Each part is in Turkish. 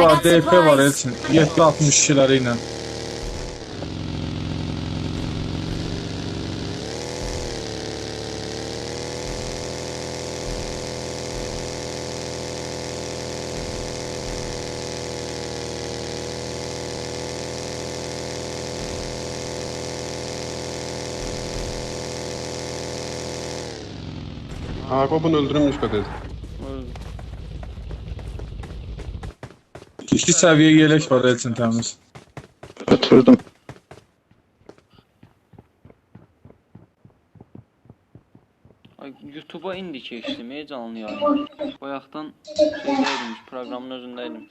var, DP var Elçin. 760 kişiləri ilə. Akop'un öldürülmüş kadar. İki seviye yelek var Elçin temiz. Götürdüm. YouTube'a indi keçdim, ey canlı yayın. Bayaqdan şeydəydim, proqramın özündəydim.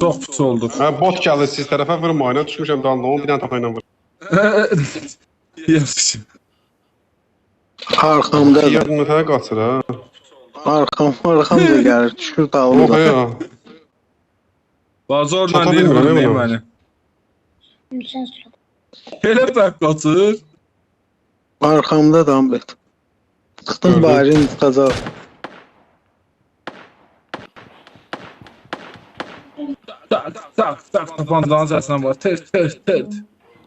Çox pis oldu. Hə, bot gəlir siz tərəfə vurun, oyuna düşmüşəm dalında, onun bir dənə topa ilə vur. Yaxşı. Arxamda. Yardım etə qaçır ha. Arxam, arxam da gəlir, şükür dağıldı. Yox, yox. Bazı oradan deyil bilmirəm, vurmayın nə məni. Elə bək qaçır. Arkamda da. Sıktım Gördüm. bari kaza. Tak tak tak tapancanın səsinə bax. Tez tez tez.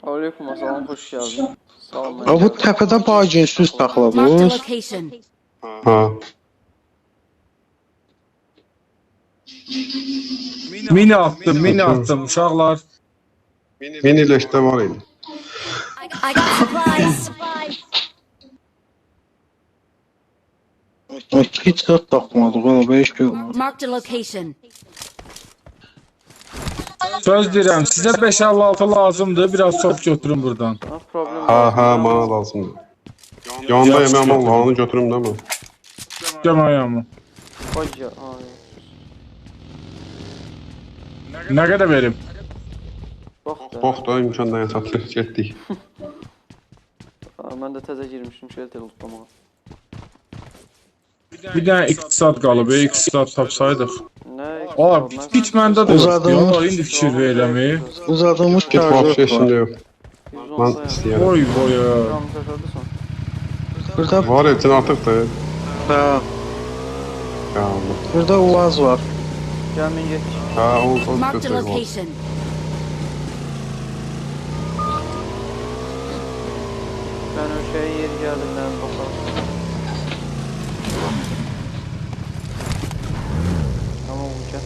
Aleyküm assalam, xoş gəldin. Sağ ol. Ha bu tepede bacın süz Marked a takılmış. location. Ha. Mini attım, mini attım uşaqlar. Mini leşte var idi. I got supplies. Hiç sırt takmadık ola beş gün. Marked a location. Söz deyirəm, sizə 556 lazımdır. Biraz çox götürün buradan. Ha, problem Ha ha bana lazımdı. Yanında götür. Allah onu götürüm değil mi? Gəməyəm. Baca, ay. Nə qədər verib? Boxdur, imkandan yasatlıq getdik. Mən də təzə girmişim şelter utlamağa. Bir dənə iqtisad qalıb, iqtisad tapsaydıq. Nə? A, bit məndə də uzadılmış. İndi fikir verirəm. Uzadılmış kağız. Mən istəyirəm. Oy boy. Burada var etin artıq da. Hə. Burada UAZ var. Get. Ha o o Marked a götür. location. Mən o şeyə yer gəldindən baxarım. Tamam, gəl.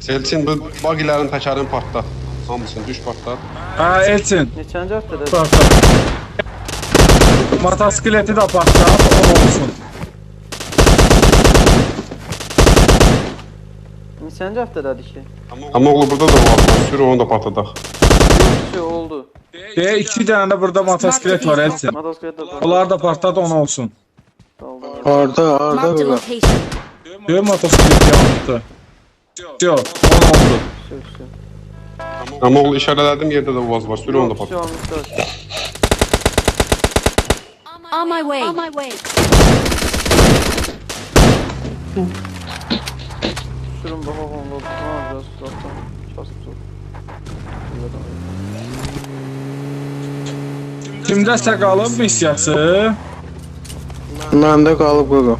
Selçin bu bagilerin tekerini patlat. Hamısını düş patlat. Hə, Elçin. Neçənci həftədə? Patlat. Motosikleti də patlat, o olsun. Neçənci həftədədir ki? Ama oğlu burada da var. Sür onu da patladak. Şey oldu. Deyə iki dənə də burada motosiklet var Elçin. Motosiklet də Onlar da patlat, onu olsun. daldı. Orada, orada Marked a burada. location. Deyə motosiklet yandı. Yo, on oldu. Sür, sür. Ama oğlu işaretledim yerde de uvaz var. Sür onu da Yox, patlat. şu an müstəh. On my way. On my way. Sürün bax onda. Ha, biraz. Kasıb dur. Kimdəsə qalıb missiyası? Məndə qalıb qaqa.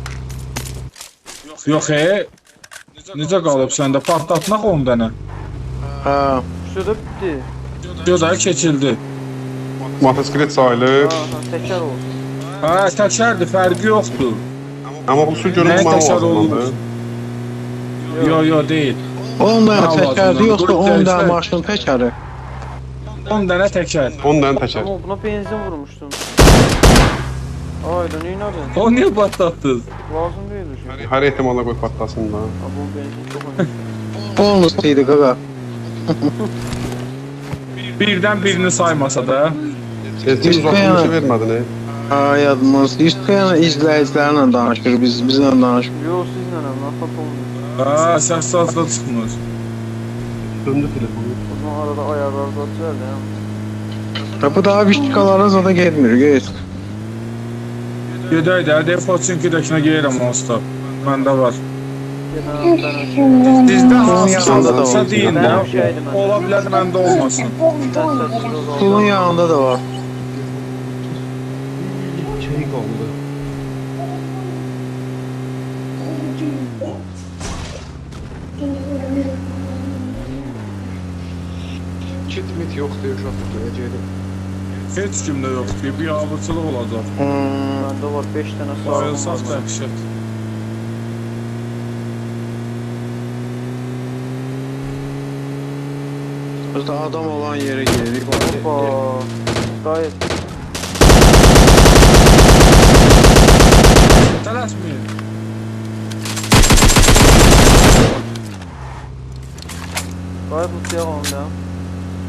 Yox, e. Necə qalıb səndə? Patlatmaq 10 dənə. Ha, Şurada bitti. Gözəl keçildi. Motosiklet sayılır. Təkər olsun. Hə, təkərdir, fərqi yoxdur. Ama bu su görünür Nəyə bana təkər lazımdı. olur? Yo, yo, deyil. 10 dənə Ha, təkərdi, lazımdır. yoxsa Qrup 10 dənə dəyişmək. maşın təkəri. 10 dənə təkər. 10 tane teker. Ama buna benzin vurmuştun. Ayda neyin adı? O niyə patlatdınız? Lazım değil şu. Her ihtimala koy patlasın da. Ha, bu benzin çok önemli. Bonus idi qaqa. Birdən birini saymasa da. Selçin İşte uzatılmışı yani. vermedin he. Ha, yadımız. İstəyən izləyicilərlə danışır, biz bizlə danışır. Yo sizle ne? Nafat olmuyor. Hə, səs sazda çıxmır. Döndü telefonu. O zaman arada ayarlar da düzeldi ya. Ha, bu daha vişkalara zada getmir, geç. Gedək də, defoçinkidəkinə geyirəm onsuz da. Məndə var. Genel ben açıyorum. Sizdə yanında da var. deyin də. bir. Ola bilər məndə olmasın. Pulun yanında da var. Yoxdur, uşaq gələcəkdir. Heç kimdə yoxdur. Bir abırçılıq olacaq. Hmm, Məndə var 5 dənə Bayılsaq sağlam. dəhşət. biz de adam olan yere gelirik. Hoppa. Gayet. Tələsməyin. Gayet mutluya onda.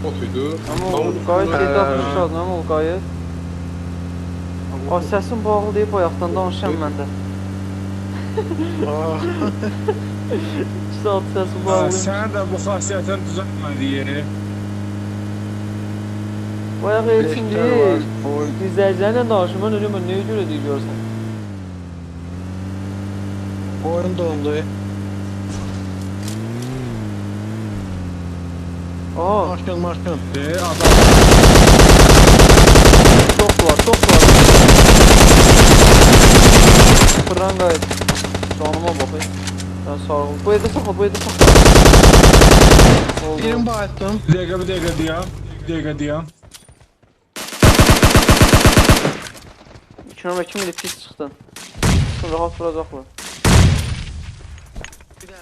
O gayet Ee, dedi atmışlar ama o gayet. Ay səsin bağlı deyib bayaqdan danışıram mən də. 2 saat səsin Ha, bağlı. Sən də bu xasiyyətin düzəltmədiyi. Bayaq Elçin deyil. İzləyicilərlə danışım, mən ölüm, nəyə görə deyil görsən. Oyun dondu. Aa, Maşın maşın. De, adam. çok var, çok var. Fırlan gayet. Canıma bakayım. Ben sağ ol. Bu evde sakla, bu evde sakla. Birini bayılttım. Bir dəqiqə, bir dəqiqə dayan. Bir dayan. İki numara kim bilir pis çıktın. Rahat vuracaklar.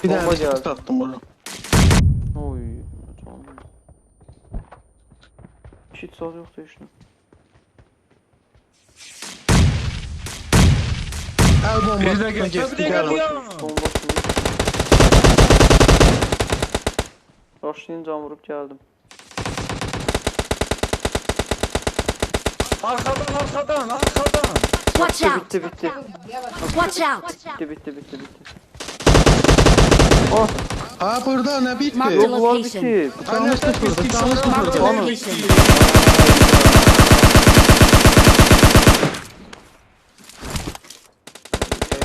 Bir tane sis attım bunu. Oy. Canım. Hiç sağ yoktu işte. El Bir bombası bir geçti dəqiqə gel. dayan. Bomba şimdi. Başlayınca vurup geldim. Arxadan, arxadan, arxadan. Watch Bitti out! bitti bitti. Watch out! Bitti bitti bitti bitti. Oh, Ha burada ne bitti? Mark yok var location. bitti. Canlı sıfırdı, canlı sıfırdı. Marked a location.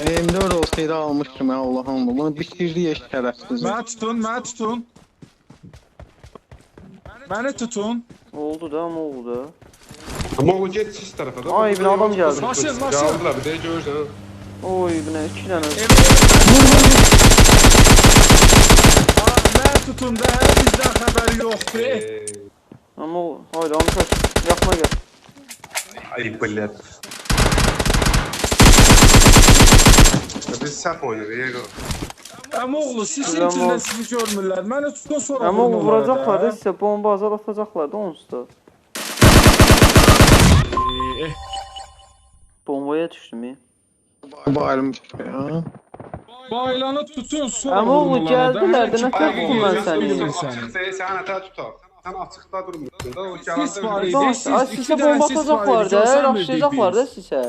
M4 olsaydı almıştım ya Allah'ım. Bunu bitirdi ya şerefsiz. Məni tutun, məni tutun. Məni tutun. Oldu da ama oldu da. Amma o get sis tərəfə də. Ay, bir adam gəldi. Maşın, maşın. Gəldilər, bir də görürsən. Oy bu ne? İki tane. Emre. Aa, Məni tutun hələ bizdən xəbər yoxdur. Eee, Ama o- haydi Amkaş yakma gel. Ay, blət. Biz səhv oynayırıq. Əmi oğlu, sisin Amma- içində sizi görmürlər. Məni tutun sonra o onlara vuracaklar da. size bomba azar atacaklar da onsuz da. Eh, Bombaya düştüm ya. Bayılmış ya. Baylanı tutun, sorun Amma oğlu onlara da. gəldilər də, nə fərqi var bundan sənin? Bizim açıqsa, sən ətə tutar. Sən açıqda durmursun da, o Siz kağıdı var idi. Bax, Siz ay, iki sizə dənə bomba siz var atacaqlar idi, da, icazə rastlayacaqlar da verdik biz. sizə.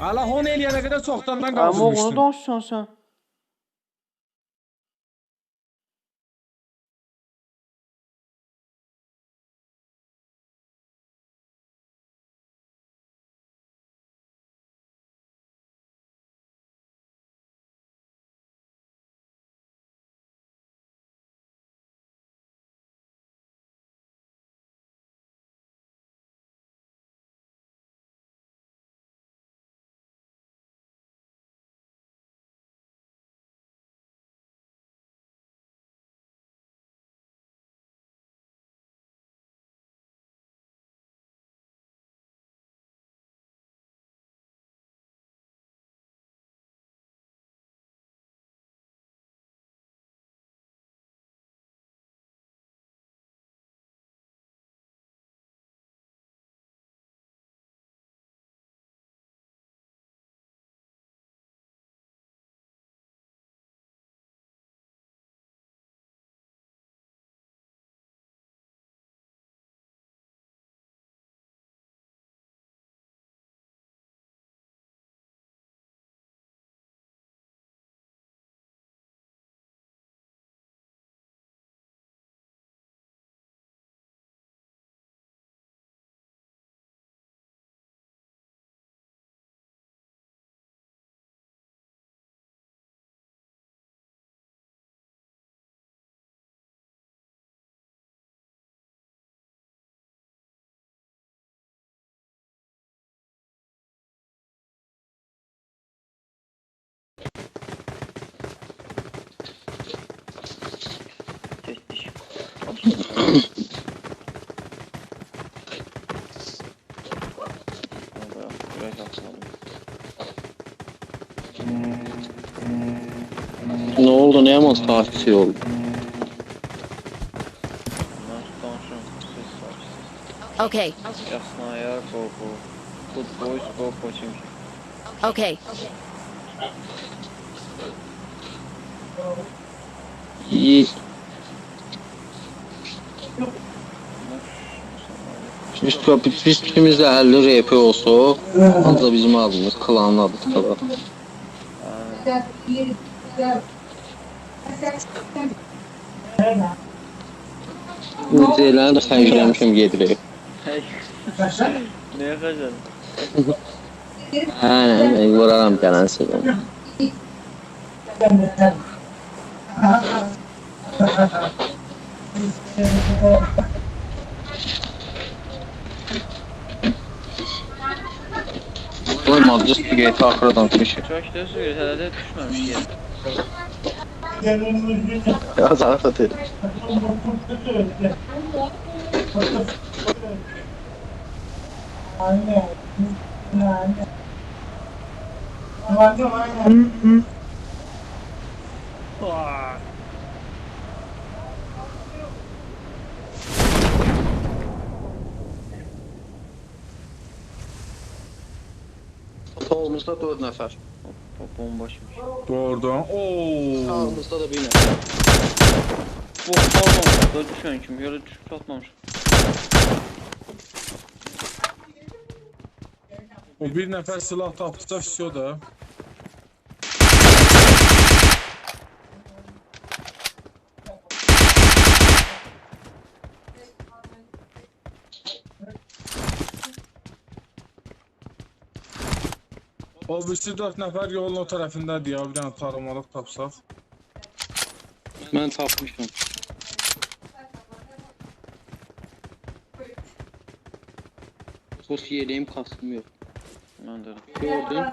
Hələ hon eləyənə qədər çoxdan mən Amma oğlu qaçırmışdım. danışsan sən. Direkt atladım. Ne oldu? Ne yaman? Okay. Jasna ja, go. Good boys, go coaching. Okay. Yiğit Biz, biz ikimiz de 50 RP olsa, ancaq bizim adımız klanın adı kadar. Müzeylərini də xərcləmişəm gedirək. Hey. Nəyə xəcəl? Hə, mən vuraram gələn sezon. Olmadı, just bir GTA axırdan düşür. Çox da sürür, hələ də düşməmiş yer. Ya zarafat edir. Solumuzda 4 nəfər. O bomba şimdi. Doğrudan. Oo. Sağımızda da bir nəfər. Bu pardon, da düşən kimi yerə düşüb çatmamış. O bir nəfər silah tapdısa vəsiyo da. O birisi dörd nəfər yolun o tərəfindədir ya, bir dənə tarımalıq tapsaq. Mən tapmışam. Sos yeleğim kaskım yok. Mən də. Gördün?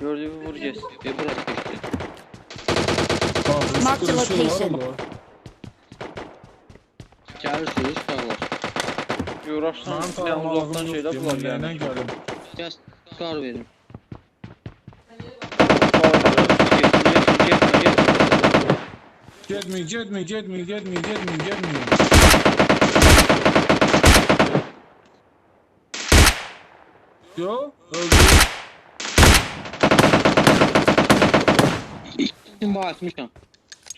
Gördüyü vur kes. Ve bırak geçti. Mark the location. Gelirsiniz sağlar. Yoraşsan Mənim nə uzaqdan şeylər yoxdur, bunlar mən gəlmiş. nəylə gəlim? Gel skar verin. Getmə, getmə, getmə. Getmə, getmə, getmə, getmə, getmə, getmə. Yo, öldü. Şimdi bağırtmışam.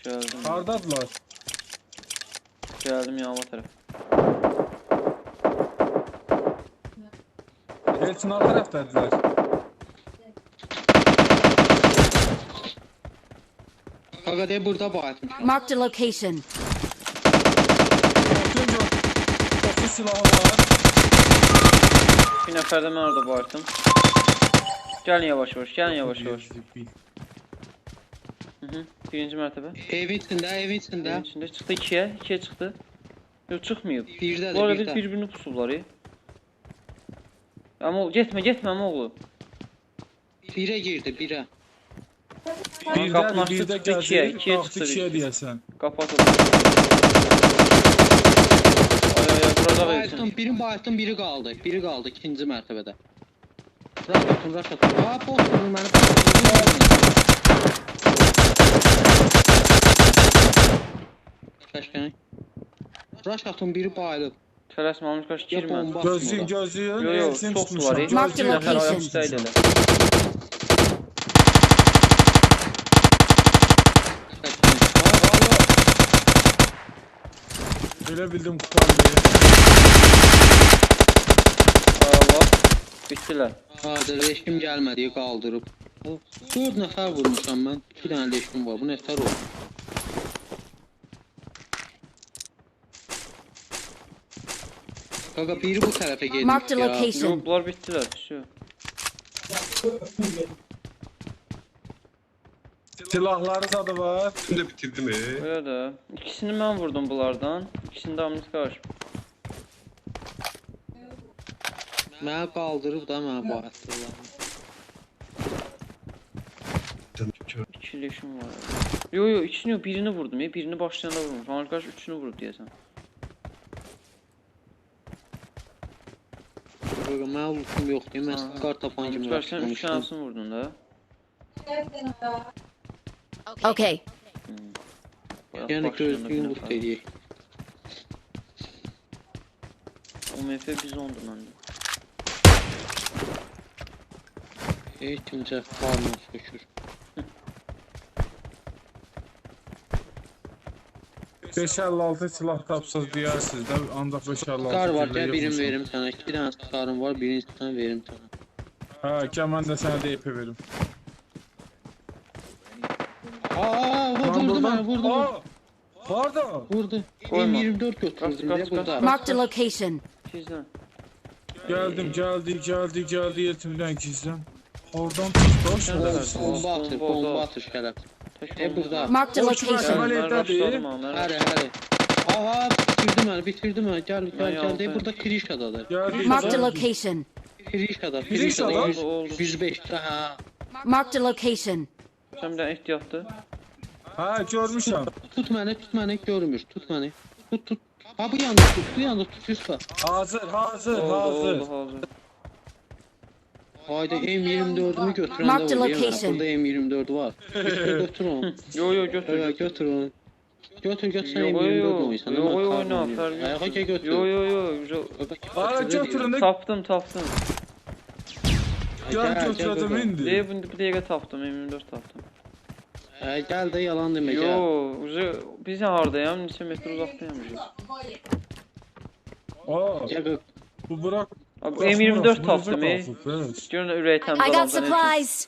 Gəldim. Hardadılar? Gəldim yanıma tərəf. Elçin o tərəfdədirlər. Kaka de burada bağırtmışam. Marked a location. Çoxlu silahı var. Bir nəfər də mən orada bağırdım. Gəlin yavaş yavaş, gəlin yavaş yavaş. Hı -hı. Birinci mərtəbə. Evin içinde, evin içinde. Evin içində çıxdı 2-yə, 2-yə çıxdı. Yox, çıxmayıb. Birdə Bu arada birdə. bir-birini pusublar. ya. Amma getmə, getmə amma oğlu. Bire girdi, bire. Açdı, birdə çıxdı ikiyə, gəzir, ikiyə qalxdı çıxdı ikiyə bir. deyəsən. Qapat o. Ay ay ay, burada Bağırtım, versin. birin bağırtım, biri kaldı. Biri kaldı ikinci mertebede. Rush atın, rush atın. Aa, boss vurun beni. Kaçken. Rush atın, biri bağırıb. Tələsmə, almış qaç Ya girmə. bomba Gözləyin, atmadı. gözləyin. Yo yo, Elçin çox tutmuşam. var. Mark the Bir location. Elə. Elə bildim qutardı. Ay Allah. Bitdilər. Hadi leşkim gelmedi, kaldırıp. Bu 4 nəfər vurmuşam mən. 2 dənə leşkim var. Bu nətər oldu? Qaqa biri bu tərəfə a ya. Yox, bunlar bitdilər. Şu. Silahları zadı var. Şimdi bitirdim e. Böyle də. İkisini mən vurdum bunlardan. İkisini də Amnis qarşı. Mənə qaldırıb da mənə bağırtdılar. İki leşim var. Yo yo ikisini yok birini vurdum ya. Birini başlayanda vurmuş. Qarşı üçünü vurdu deyəsən. Qaqa mənə lootum yoxdur. Mən Aha. kart tapan kimi qarşı sən üç tanesini vurdun da. Okay. Başlayanda bir gözlüyün loot eləyək. O MF bizondur məndə. Heç kimcə farmı sökür. 556 silah tapsaz deyirsiniz də ancaq 556. Skar var, güllə gəl birini yığmışam. verim sənə. 2 dənə skarım var, birini sənə verim sənə. Hə, gəl mən də sənə DP verim. Aa, vurdu məni, vurdu. Aa, Harda? Vurdu. Koyma. M24 götürdüm de burada. Marked a location. Sizlə. Geldim, geldi, geldi, geldi yetimden gizlen. Oradan tut, boş Bomba ver. bomba şərəf. Tək E burada. Marked a O kim location. Kemal Mən evdədir. rastladım ha, mən Həri, rastladım. həri. Aha, bitirdi məni, bitirdi məni. Gəl, gəl, gəl. De burada Krişadadır. Geldi. A geldi. location. Krişada, Krişada? Krişada. Oldu, oldu. 105 ha. Marked a location. Sən bir dənə ehtiyatlı. Ha, görmüşəm. Tut məni, tut məni, görmür. Tut məni. Tut, tut. Ha bu yanda tut, bu yanda tut Yusuf. Hazır, hazır, Oldu, hazır. oldu, hazır. Haydi M24'ümü götürəndə Marked vur. location. Burada M24 var. Götür, götür onu. Yo yo götür. Evet, götür onu. Götür, götür sen Yo yo M24 yo. oynayırsan. Yo yo oyna. oynayırsan. Ayağa gel götür. Yo yo yo. güzel. Ara götürün de Tapdım tapdım. gel Gel, götüredim gel, indi. Deyə bu bir dəqiqə tapdım, M24 tapdım. Ee, gel de yalan deme gel. Yo, ucu biz hardayam, neçə metr uzaqdayam. Aa, Gel gel. bu bırak. Abi bırakma, M24 bunuza tapdım. ey. kalkıp, evet. Görün ürək I got adamdan. supplies.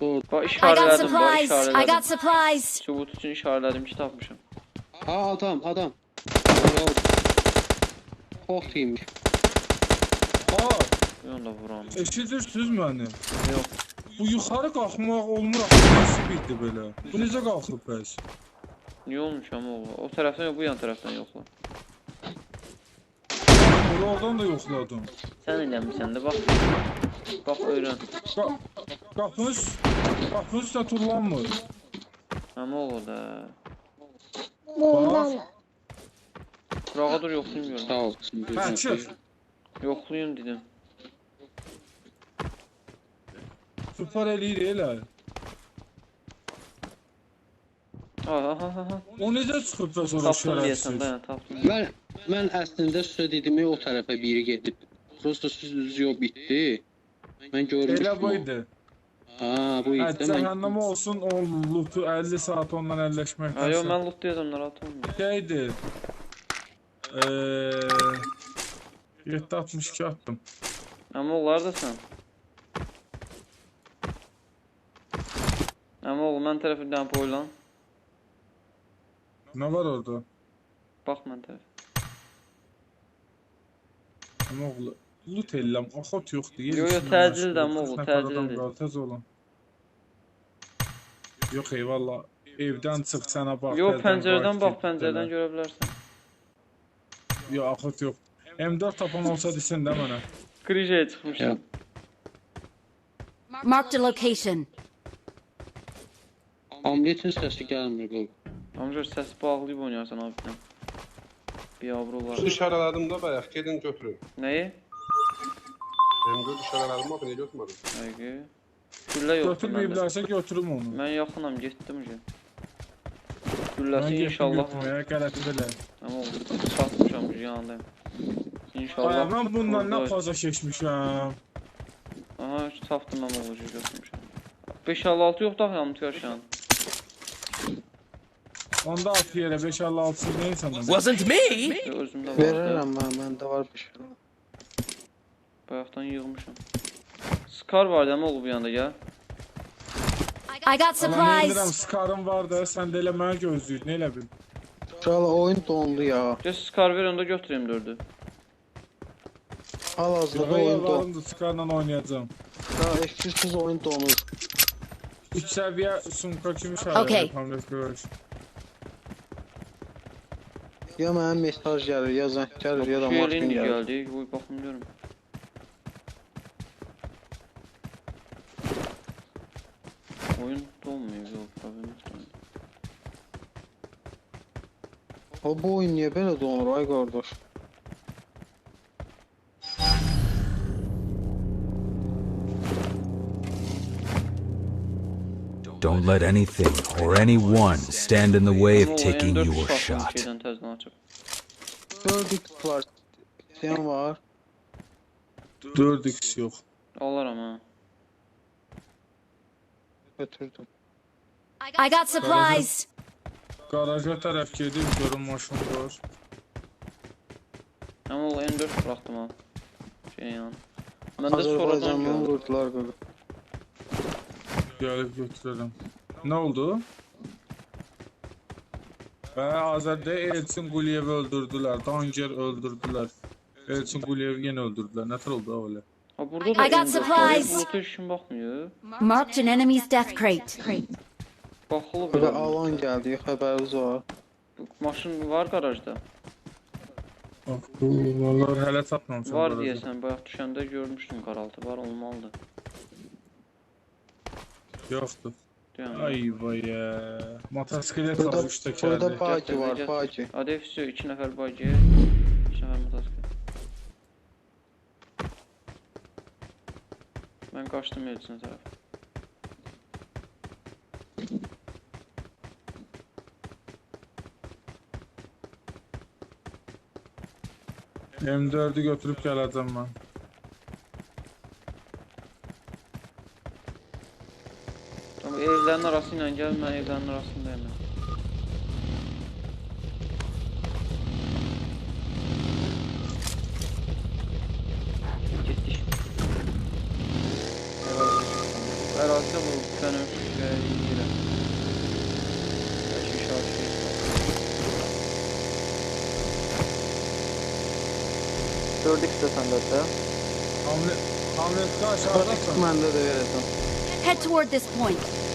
Dur. Bax I got işarələdim, bax supplies. I got işarələdim. supplies. Sübut üçün işarələdim ki, tapmışam. Ha adam adam. Korkuymuş. Aa, Anda vuram. eşidirsiniz məni? Yox. Bu yuxarı qalxmaq olmur axı. Nasıl bildi belə? Bu necə qalxıb bəs? Niyə olmuş ama o? O tərəfdən yox, bu yan tərəfdən yoxla. Bunu oradan da yoxladım. Sən eləmirsən də bax. Bax öyrən. Qa- Qapının üst- qapının üstə turlanmır. Amma o da. Bax, Qurağa dur yoxlayım görüm. Sağ ol. hə, çıx. Yoxlayım dedim. Süper eləyir elə. Aha aha aha. O necə çıxıb və sonra Tapdım deyəsən, şərəfsiz? dayan, tapdım. Ben ben aslında size dedim o tarafa biri gedib. Prosto siz yok bitti. Ben görmüştüm. Elə bu o. idi. Ha bu Hə, idi. cəhənnəm olsun, o lutu 50 saat ondan Ha əlləşməkdən. yo mən lootlayacam, narahat olma. Şeydi. Eee 762 attım. Amma onlar da sən. Amma oğlum mən tərəfə dənə boylan. Nə var orada? Bax mən tərəf. Amma oğlu lut eləm, axot yoxdur. yer Yo, yo, amma qırx oğlu, təcildir. Tez olun. Yox ey valla evdən çıx sənə bax. Yo pəncərədən bax, pəncərədən görə bilərsən. Yo axot yox. M4 tapan olsa desin də mənə. Krijaya çıxmışam. Marked a location. Omletin sesi gelmiyor bu. Amca səs bağlayıb oynayarsan abidən. Bir avro var. işarələdim də bayaq, gedin götürün. Nəyi? Mən göz işarələdim ama beni götürmədim. Həqiqi. Güllə yoxdur. Götürməyiblərsə götürüm onu. Mən yaxınam, getdim ki. Mən Gülləsi getdim inşallah. götürməyə qələt belə. Amma çatmışam ki, yanındayım. İnşallah. Ay mən bundan nə faza keçmişəm. Aha, tapdım mən oğlucu götürmüşəm. 556 yoxdur axı yanımda yaşayan. Onda at yerə 556 neysə mən. Wasn't me. Özümdə var. Veririm ben, bende var bir şey. Bayaqdan yığmışam. Scar var dəmə oğlu bu yanda gəl. I got Amma bilirəm supplies. skarım var da sən də elə mənə gözləyir, nə elə bil. Oyun dondu ya. Gəl Scar ver onda götüreyim 4-ü. Hal hazırda Yox, oyun dondu. varım da skarla oynayacağım. Ya eşsiz oyun donur. 3 səviyyə sumka kimi Okey. şəhərlər yapam görüş. Ya mənim mesaj gəlir, ya zəng gəlir, ya da maşın gəlir. Gəldi, qoy baxım görüm. Oyun dolmuyor, yox, problem yoxdur. O bu oyun niye böyle donur ay kardeş? Don't let anything or anyone stand in the way of taking your shot şeydən təzdən açıb. 4x var. İsteyen var. 4x yox. Alaram ha. Götürdüm. I got supplies. Garaja tərəf gedib görüm maşın var. Amma o M4 buraxdım ha. Şey yan. Məndə sonradan Azerbaycan'dan gəldi. vurdular qaqa. Gəlib götürürəm. Nə oldu? Və Azərdə Elçin Quliyevi öldürdülər. Danger öldürdülər. Elçin Quliyevi yenə öldürdülər. Nə tər oldu o elə? Ha burada da I got M4 var. supplies. Marked an enemy's death crate. Baxılıb elə. alan gəldi, xəbəriniz var. Maşın var qarajda. Bax, bu vallar hələ tapmamışam. Var deyəsən, bayaq düşəndə görmüşdüm qaraltı. Var olmalıdır. Yoxdur. Yəni. Ay vay. Motosiklet Burada, 3 burada baki var, baki. ADF 2 nəfər bagi, 2 nəfər motosiklet. Mən qaçdım Elçinə tərəf. M4'ü götürüb gələcəm mən. Tamam, evlərin arası ilə gəl, mən evlərin arasındayım. mən. Getdik. Ərazi- Ərazidə bu dönüm şişəyə deyirəm. Şişə şişə. Gördük də səndədə. Hamlet Hamletdə Artıq aşağıdasan. məndə də verəcəm. Head toward this point.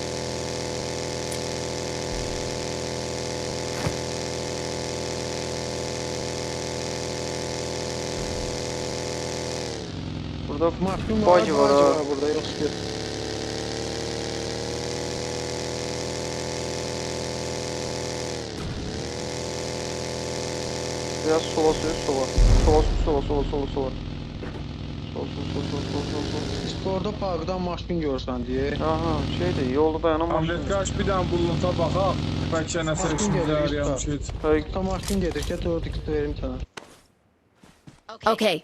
Burada Maşın var, Bagi var ha. burada, yoxsa yox. Biraz sola sür, sola. Sola sür, sola, sola, sola, sola. Sol, sol, sol, sol, sol, sol, sol. Discordda parkdan maşın görsən deyə. Aha, şeydir, yolda dayanan maşın. qaç bir dənə buluta baxaq. Bəlkə nəsə işimizə gəlir, yarayan usta. şey. Hey, Ta maşın gedir ki, 4x verim sənə. Okay.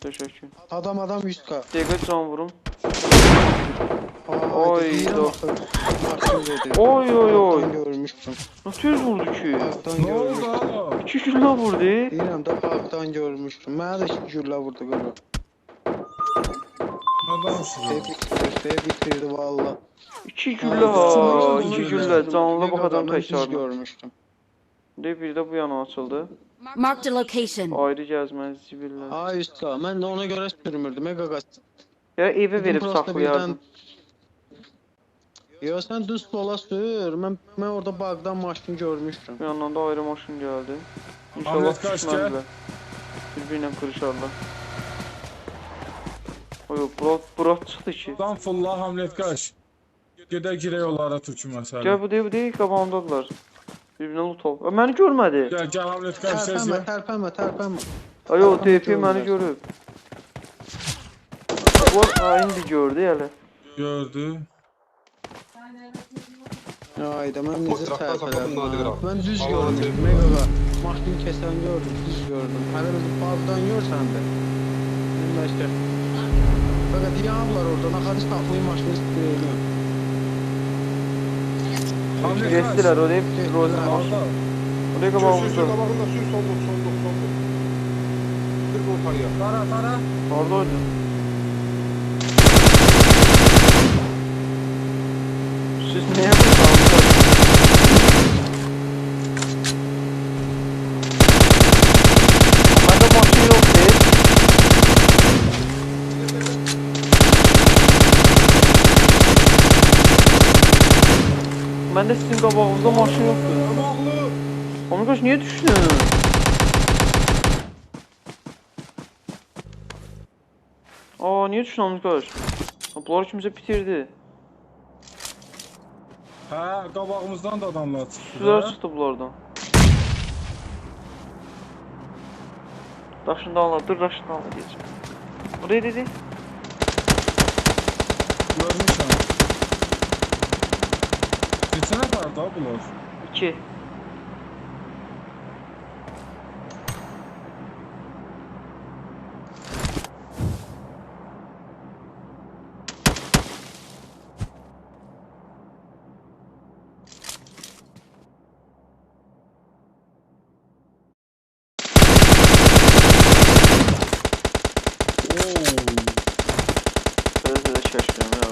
Teşekkür. Adam adam 100k. Dəqiqə can vurum. Aa, Oy, deyirəm do. axı, Maşın gedir. Oy, oy, oy. Parkdan görmüşdüm. Nasıl yüz vurdu ki? Parkdan Nə oldu görmüşdüm. oğlum? İki güllə vurdu. Də parkdan görmüşdüm. Mənə də iki güllə vurdu qaqa. Nə danışırsan? Tebrik bitirdi valla. İki güllə ha, iki güllə. Canlı bu adam Düz təkrardan. görmüşdüm. De bir də bu yana açıldı. Marked a location. Ayrı gəzməz zibillər. Ay usta, mən də ona görə sürmürdüm. E qaqa. Ya evə verib Prosta saxlayardım. Yo sən düz sola sür. Mən mən orada bağdan maşın görmüşdüm. Bir yandan da ayrı maşın gəldi. İnşallah Ahmet kaç gel. düşmədilər. Bir-birinə qırışarlar. O yox, Burak, Burak çıxdı ki. Lan fulla Hamlet qaç. Gedə girək onlara türkü məsələ. Gəl bu deyil, bu deyil, qabağımdadılar. Bir-birinə loot al. Ə, Məni görmədi. Gəl, gəl Hamlet qaç Tərpənmə, səslə. tərpənmə, tərpənmə. Ay o Arkamda DP məni görürlər. görüb. Bu ha, indi gördü hələ. Gördü. Ayda mən necə abi. Mən düz gördüm. sevdiği. Meqaqa. Maşını kəsən gördüm, düz gördüm. Hələ özü bağdan görsən də. Bilməşdir. Fakat yanlar orada. Naxarı saxlayıb maşını istəyirəm. Rozen Orada. maşın. O deyib Sür, sür, sür, qabağımızda. qabağında sür, solduk, solduk, solduk. Sür bu yukarıya. Tara, tara. Orada oydu. Siz niyə bu Məndə maşın yoxdur. Məndə sizin qabağınızda maşın yoxdur. Qabaqlı. Amigoş niyə düşdün? Aa niyə düşdün Amigoş? Bunlar kimsə bitirdi. Hə, qabağımızdan da adamlar çıxdı. Hə? çıxdı bunlardan. Daşını da alma, dur daşını da alma diyeceğim. Buraya dedi. Görmüşəm. Neçə nəfər da bunlar? 2. Böyle böyle şaşırıyorum ya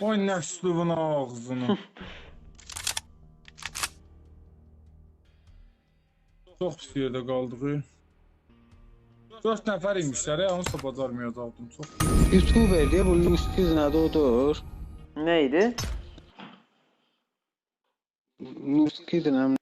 bu. Oy nəslubun ağzını. Çox pis yerdə qaldıq. 4 nəfər imişlər, onsuz da bacarmayacaqdım çox. YouTuber diye bu Luskiz ne odur? Neydi? Luskiz ne?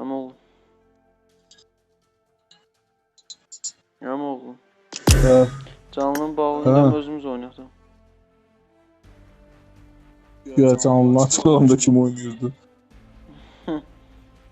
Ama oğlum. Ama oğlum. Canlının bağlılığında özümüz oynadı. Ya canlı açıqlamada kim oynayırdı?